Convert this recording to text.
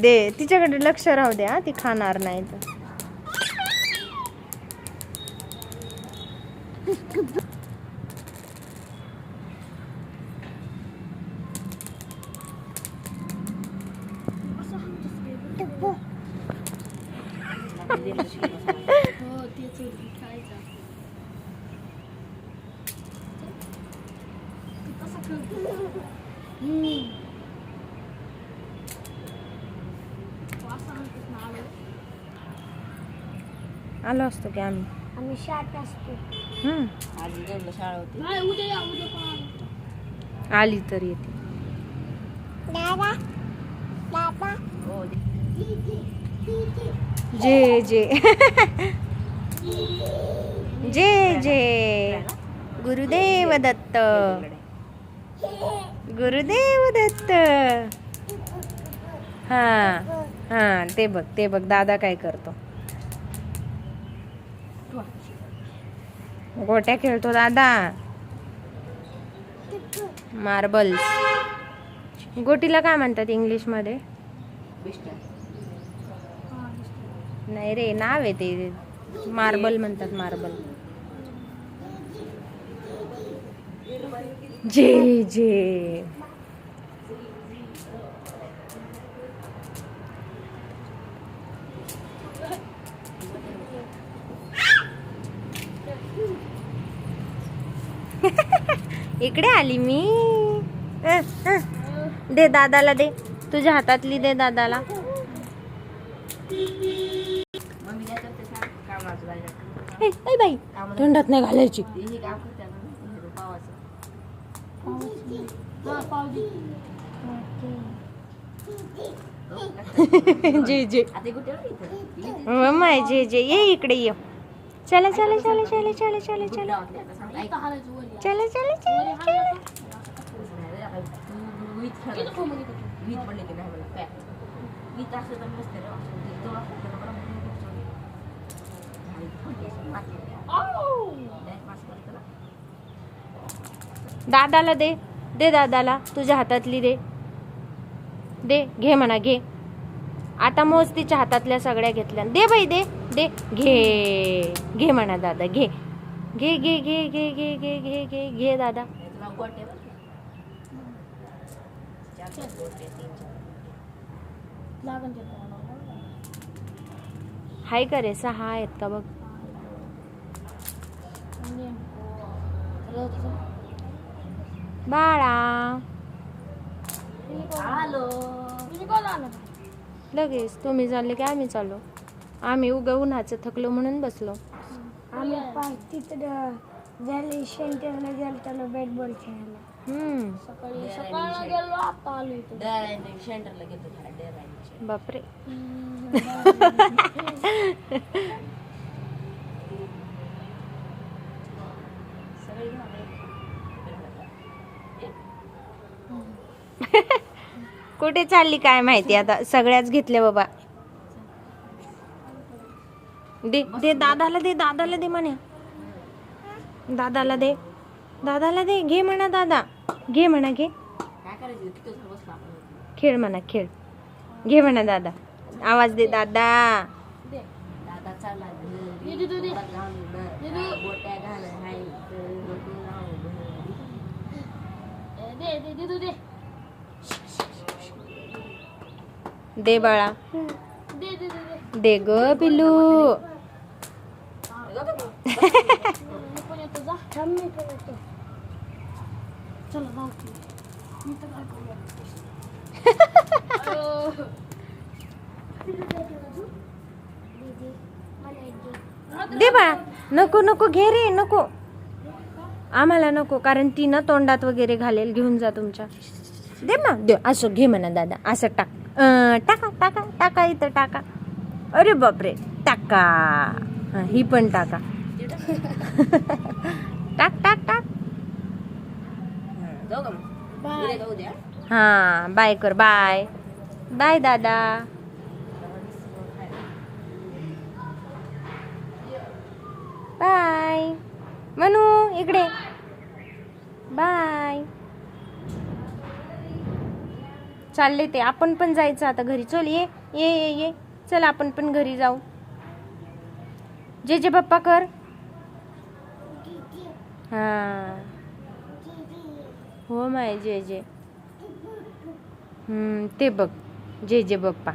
दे तिच्याकडे लक्ष राहू द्या ती खाणार नाही तर. आलो असतो की आम्ही. आम्ही शाळेत असतो. हम्म. शाळा होती. नाही उद्या या उद्या पण आली तर येते. दादा दादा. हो जे जे. जे जे. गुरुदेव दत्त. गुरुदेव दत्त. हा हा ते बघ ते बघ दादा काय करतो. गोट्या खेळतो दादा. मार्बल्स. गोटीला काय म्हणतात इंग्लिशमध्ये नाही रे नाव आहे ते. मार्बल म्हणतात मार्बल. जे जे. इकडे आली मी. दे दादाला दे. तुझ्या हातातली दे दादाला. ए, बाई तोंडात नाही घालायची. जे जे. मम्मा जे जे. ये इकडे ये. चला चला चला चला चला चला चला. गावातले चला चला चला. दादाला दे दे दादाला तुझ्या हातातली दे. दे घे म्हणा घे. आता मोज तिच्या हातातल्या सगळ्या घेतल्या. दे बाई दे दे. घे घे म्हणा दादा घे. घे घे घे घे घे घे घे घे घे दादा. हाय का रे सहा आहेत का बघ. बाळा हॅलो तुम्ही कोण आलं लगेच तुम्ही चालले की आम्ही चाललो. आम्ही उगा उन्हाचं थकलो म्हणून बसलो. आम्ही पाच तिथं सेंटरला गेलो बॅट बॉल खेळायला. हम्म. सकाळी सकाळला गेलो आता आलो इथं. डेअर सेंटरला गेलो खा डेअर बापरे. सगळे घेऊन आले. कुठे चालली काय माहिती आता? सगळ्याच घेतल्या बाबा. दे दे दादाला दे दादाला दे म्हणे. दादाला दे. दादाला दे घे म्हणा दादा. घे म्हणा घे. काय करायचं खेळ म्हणा खेळ. घे म्हणा दादा. आवाज दे दादा. दे दादा चालला घरी. दे, दे, दे, दे. पोटात घालून दे, भर. दे. गोट्या घालून हाय. तर गोटू लावून भर. ए, दे दे दे दे दे दे बाळा. दे ग पिलू दे बाळा. नको नको घे रे नको. आम्हाला नको कारण ती ना तोंडात वगैरे घालेल घेऊन जा तुमच्या. दे मग. दे असं घे म्हणा दादा. असं टाक. टाका टाका टाका इथं टाका. अरे बापरे टाका. हा, ही पण टाका. टाक टाक टाक. हा बाय कर बाय. बाय दादा. बाय. मनू इकडे बाय चालले ते. आपण पण जायचं आता घरी. चल ये ये ये ये. चल आपण पण घरी जाऊ. जे जे बाप्पा कर. हा. हो माय जे जे हम्म, ते बघ. जे जे बाप्पा